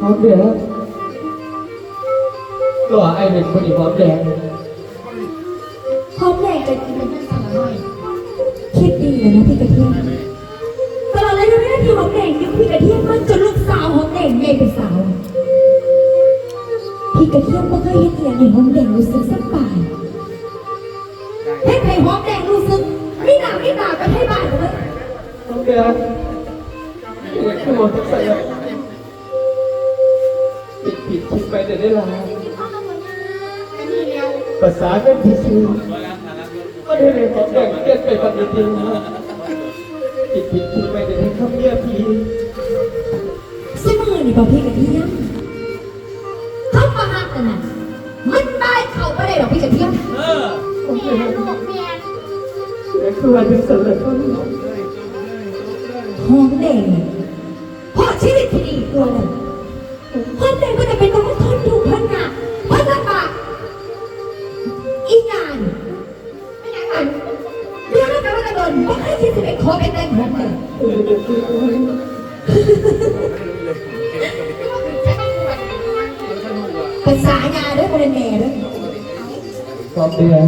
หอมแดงตัวไอ้เด็กคนนี้หอมแดงหอมแดงจะกินเป็นสาวน้อยคิดดีเลยนะพี่กระเทียมตลอดระยะเวลาที่หอมแดงอยู่พี่กระเทียมมันจนลูกสาวหอมแดงใหญ่เป็นสาวพี่กระเทียมก็เคยเห็นอย่างให้หอมแดงรู้สึกสักป่ายเห็นให้หอมแดงรู้สึกไม่หนาไม่หนาก็ให้บ้านเลยหอมแดงเด็กขึ้นมาจะใส่ผิดผิดคิดไปแต่ได้ลาภาษาก็ผิดชื่อก็ได้เลยหอมแดงเกินไปปฏิทินผิดผิดคิดไปแต่ได้คำเมียพี่สมือนี่บอกพี่กระเทียมเขาประหักกันนะมันได้เขาไม่ได้หรอกพี่กระเทียมหอมแดงเด็กคือวันเป็นสารพัดหอมแดงเนี่ยเพราะชีวิตที่ดีกว่า ภาษายาด้วยคนแม่ด้วยหอมแดง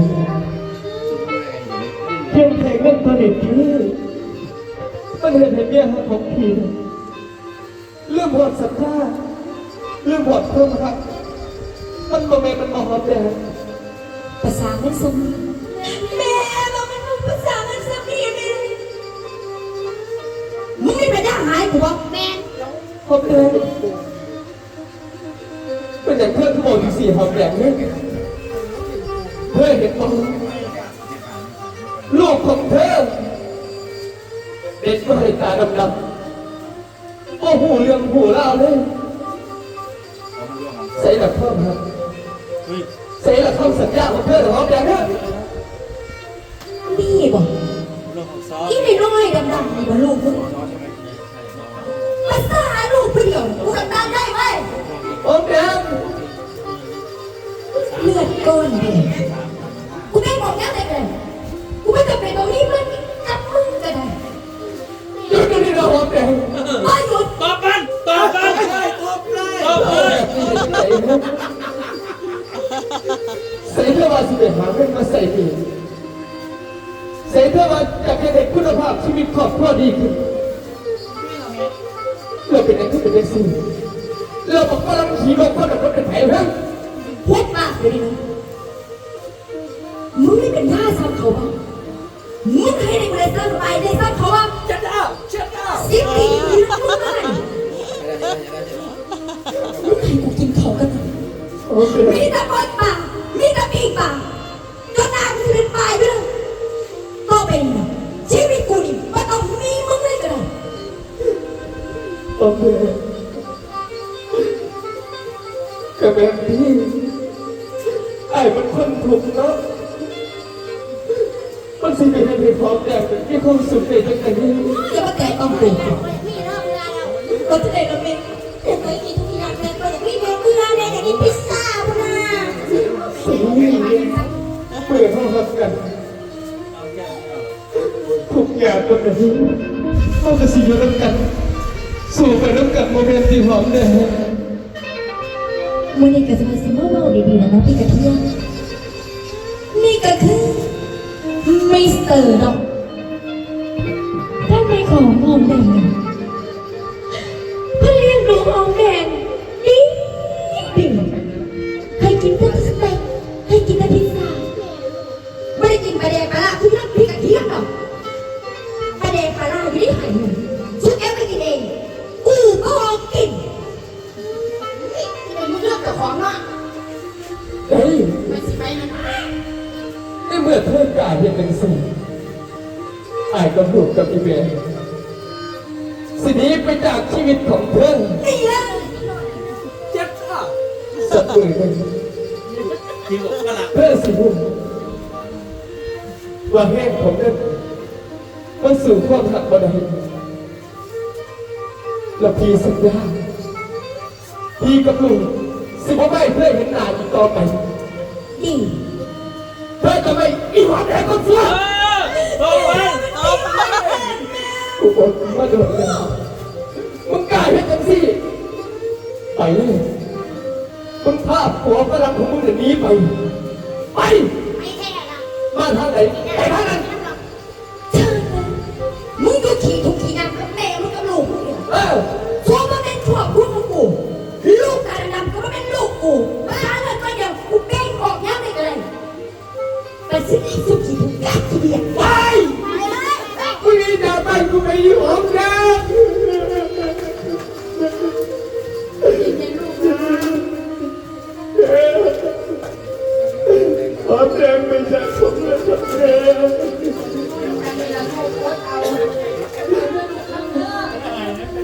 เพียงแค่เงินผลิตพี่มันเห็นให้เมียหักของพี่เรื่องหอดศรัทธาเรื่องหอดเพิ่มครับ มันบ่แม่นมันบ่หอมแดงภาษาเงินสมแม่บอกมันภาษาเงินสมีแม่มึงไม่ไปด่าหายกูบอกแม่หอมแดง เป็นอย่างเพื่อนที่บอกอยู่สี่หอมแดงเนี่ยเพื่อเห็นมั้งลูกของเธอเด็กก็ให้ตาดำๆโอ้หูเรื่องหูเล่าเลยใส่หลักเพิ่มครับใส่หลักคำสัญญาของเพื่อนของหอมแดงเนี่ยนี่บอกอีไม่น้อยดำๆนี่บอกลูกมึงภาษาลูกเปรี้ยวกูทำตามได้ไหมหอมแดงเลือด ก้อนเดียวกูไม่บอกยังไงกันกูไม่จำเป็นตรงนี้มันกับมึงก็ได้หยุดนี่นะหอมแดงมาหยุดตอบกันตอบกันตอบเลยตอบเลยใส่เพื่อว่าสิเดหาเงินมาใส่ดีใส่เพื่อว่าอยากให้เด็กคุณภาพชีวิตครอบครัวดีขึ้นเราเป็นอะไรที่เป็นเด็กสิ่เราบอกว่าเราขี่รถคนละคนเป็นไผ่เพิ่งเฮ็ดมากเลยนะมึงไม่เป็นท่าซ้ำเขาบ้างมึงให้ได้กูได้ซ้ำไปได้ซ้ำเขาบ้างชัดเอาชัดเอาสิบปีมึงมึงไม่มึงให้กูกินเขากันโอเคมีแต่บอลป่ามีแต่ปีกป่าจนหน้ากูจะเป็นปลายไปเลยก็เป็นนะชีวิตกูนี่มันต้องมีมึงเลยก็ได้โอเคก็แบ บนี้ไอ้มันคนถูกเนาะมันสิเป็นให้พร้อมแต่ที่ความสุขในจังหวะนี้อย่ามาแตะต้องกูก็จะได้ละเมงสิ่งนี้เมื่อเขารักกันทุกอย่างบนนี้เขาจะสิอยู่ร่วมกันสู่ไปร่วมกันโมเมนต์ที่หอมแดง มื่อนี้ก็จะมาสิมเมาดีๆนะนะพี่กระเทียมนี่ก็คือมิสเตอร์ดอกท่านในของหอมแดงเนี่ยเพื่อเลี้ยงดูหอมแดงดี เลือกกับของเนาะเฮ้ยไม่สิไปนะในเมื่อเธอกล้าเห็นเป็นสิ่งไอ้กับลูกกับอีเวนสิหนี้ไปจากชีวิตของเธอนี่แหละชัดเอาสักมือหนึ่งที่บอกกระลักเพื่อสิบุญว่าแห้งของเล่นมันสู่ความหักบันไดแล้วพี่สัญญาพี่กับลุง ต่อไปดีเธอจะไม่อีหวานแดงก็เสียเออตอบกันตอบกันกูบอกมาโดนแล้วมึงกล้าเห็นจังสิไปมึงพาผัวฝรั่งของมึงหนีไป ไป ไม่แค่ละมาทางไหนไปทางนั้น ขอแรงไม่ใช่ผมเลยครับแม่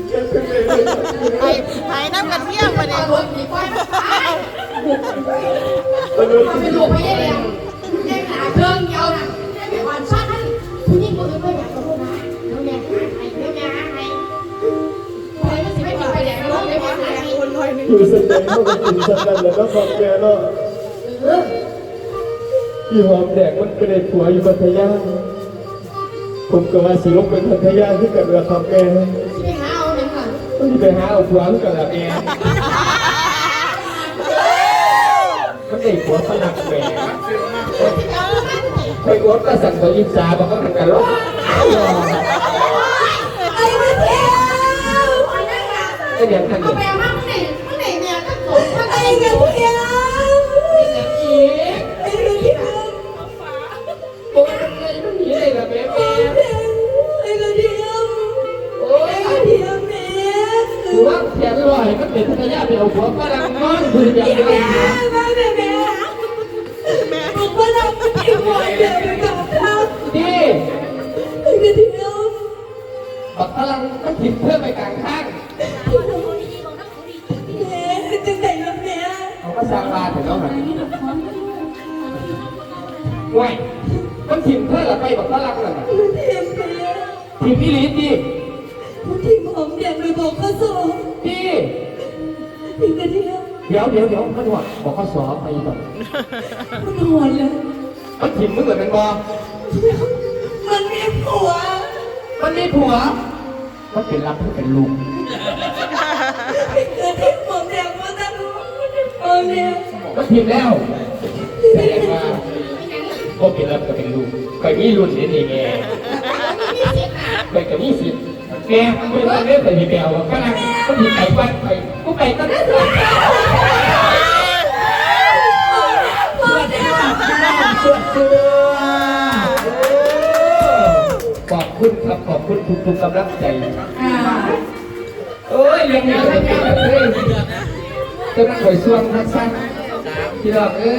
แกเป็นไงไปไปน้ำกระเที่ยรถหนีไปมันไปมันเลยมันเป็นลูกไม่ได้เลี้ยงเลี้ยงหนาเครื่องเดียวนะได้ไม่อ่อนชาติผู้หญิงคนอื่นไม่อยาก อยหนึ่งอยู่สักไหนเขาก็กินสักนั้นแล้วก็ขอบแก่เนาะพี่หอมแดกมันเป็นไอ้ผัวอยู่พัทยา ผมก็ว่าสิลงเป็นพัทยาที่กับเรือขอบแกสิไปหาเอาเนี่ยค่ะต้องไปหาเอาผัวที่กับเรือแอมันได้ผัวฝรั่งแหมไปอวดก็สั่งตัวอิสาบอกว่ามันกันร้อนไอ้มาเที่ยวไปได้ค่ะก็อย่างนั้นเอาเนี่ยไปเอไหร่เมื่อ มันผิดเพื่อไปกลางข้างแม่จังไหนล่ะแม่เขาก็สร้างบ้านถึงแล้วหันห่วยมันถิ่มเพื่อละไปบักฝรั่งนั่นน่ะมาเที่ยวแม่ถิ่มอีหลีดีผู้ที่หอมแดงไปบอกข้าสอบดีไอ้มาเที่ยวเดี๋ยวเดี๋ยวเดี๋ยวมันหอดบอกข้อสอบไปก่อนมันหอนเลยมันถิ่มมึงเหมือนเป็นบอมันมีผัว มันมีผัว มันเป็นรับมันเป็นลุงคือที่หอมแดงมาตั้งหอมแดงมันถิ่มแล้วแสดงว่าก็เป็นรับก็เป็นลุงเคยมีรุ่นนี้นี่แม่เคยกับมีสิทธิ์แกไม่ว่าเรื่องแต่มีแปลว่าก็นั่งก็มีไก่บ้านไปกูไปก็ได้เครับขอบคุณทุกๆกำลังใจอ่าเอ้ยยังมีอะไรกันเลยจะนั่งคอยส่วงทักษะที่เราเอ้ย